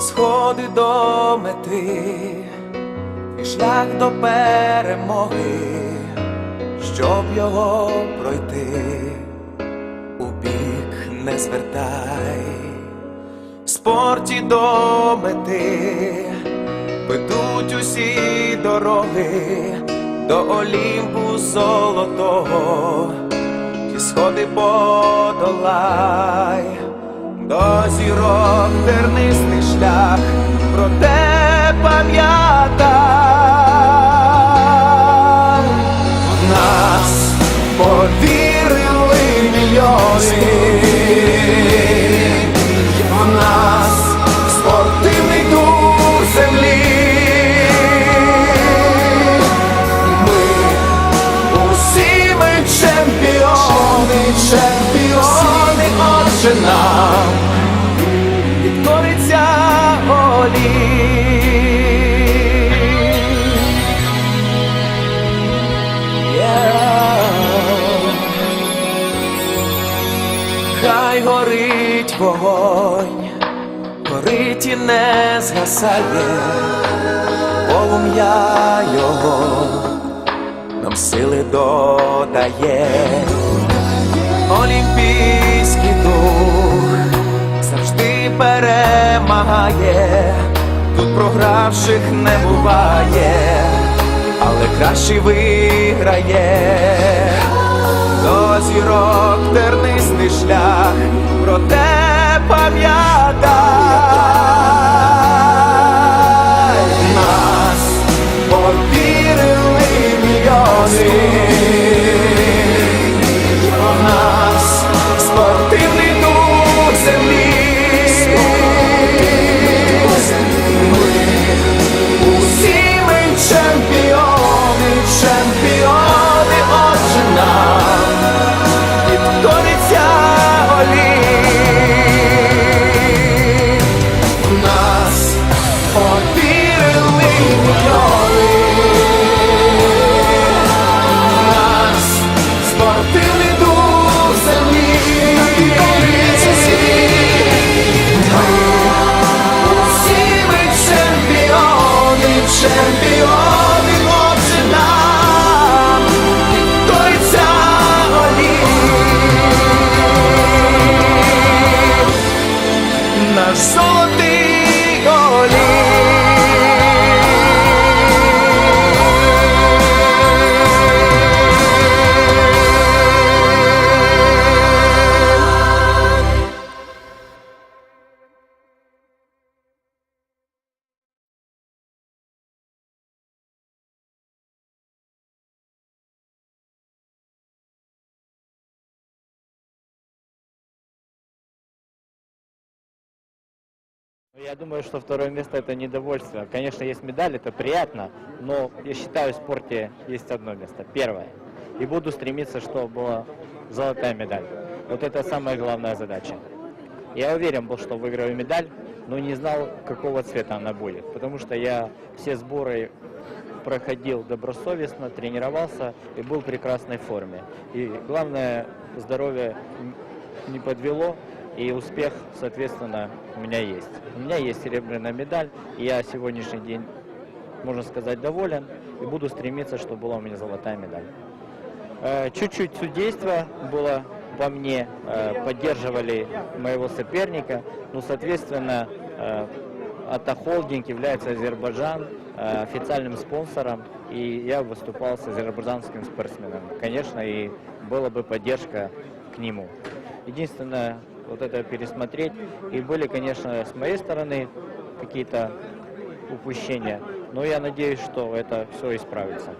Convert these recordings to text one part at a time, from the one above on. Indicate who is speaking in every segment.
Speaker 1: сходи до мети, і шлях до перемоги, щоб його пройти, у бік не звертай, спорті до мети, ведуть усі дороги. До Олімпу золотого, ті сходи подолай, до зірок тернистий шлях, проте пам'ятай, не згасає полум'я його нам сили додає, олімпійський дух завжди перемагає, тут програвших не буває, але кращий виграє, до зірок тернистий шлях, проте пам'ятай нас повірили мільйони. una sola
Speaker 2: vez. Я думаю, что второе место это недовольство. Конечно, есть медаль, это приятно, но я считаю, в спорте есть одно место, первое. И буду стремиться, чтобы была золотая медаль. Вот это самая главная задача. Я уверен был, что выиграю медаль, но не знал, какого цвета она будет. Потому что я все сборы проходил добросовестно, тренировался и был в прекрасной форме. И главное, здоровье не подвело, и успех, соответственно, у меня есть. У меня есть серебряная медаль, и я сегодняшний день, можно сказать, доволен, и буду стремиться, чтобы была у меня золотая медаль. Э, Чуть-чуть судейства было во мне, э, поддерживали моего соперника, ну, соответственно, э, АТА Холдинг является Азербайджан официальным спонсором, и я выступал с азербайджанским спортсменом. Конечно, и была бы поддержка к нему. Единственное, вот это пересмотреть. И были, конечно, с моей стороны какие-то упущения, но я надеюсь, что это все исправится.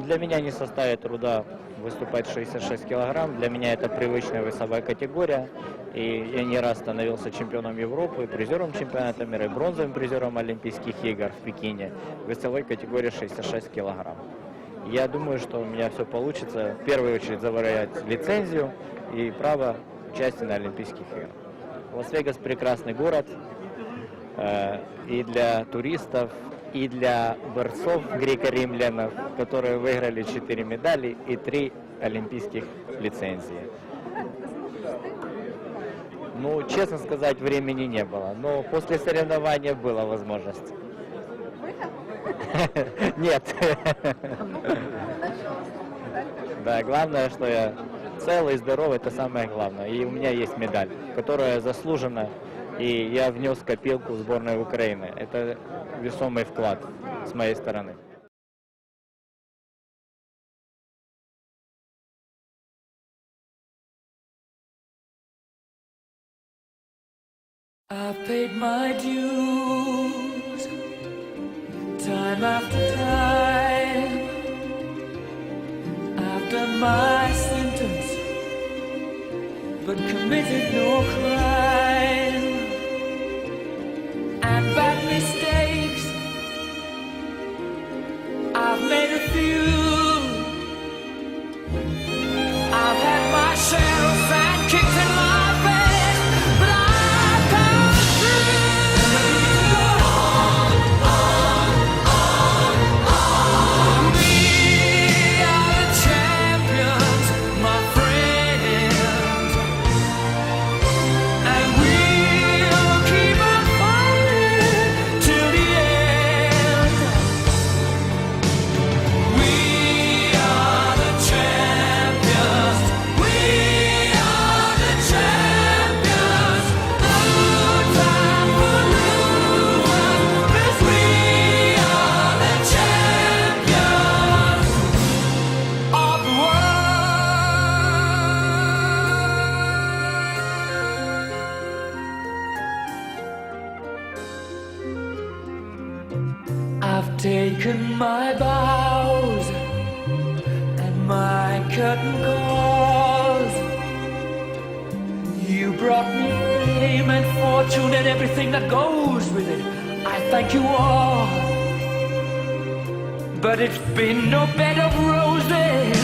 Speaker 2: Для меня не составит труда выступать 66 килограмм. Для меня это привычная весовая категория. И я не раз становился чемпионом Европы, призером чемпионата мира и бронзовым призером Олимпийских игр в Пекине в весовой категории 66 килограмм. Я думаю, что у меня все получится. В первую очередь завоевать лицензию и право участия на Олимпийских играх. Лас-Вегас прекрасный город. э, И для туристов, и для борцов греко-римлянов, которые выиграли 4 медали и 3 олимпийских лицензии. Ну, честно сказать, времени не было. Но после соревнования была возможность. Нет. Да, главное, что я целый, здоровый, это самое главное. И у меня есть медаль, которая заслужена, и я внес в копилку сборной Украины. Это весомый вклад с моей стороны.
Speaker 3: I've paid my dues time after time. I've my would commit curtain calls. You brought me fame and fortune and everything that goes with it. I thank you all. But it's been no bed of roses.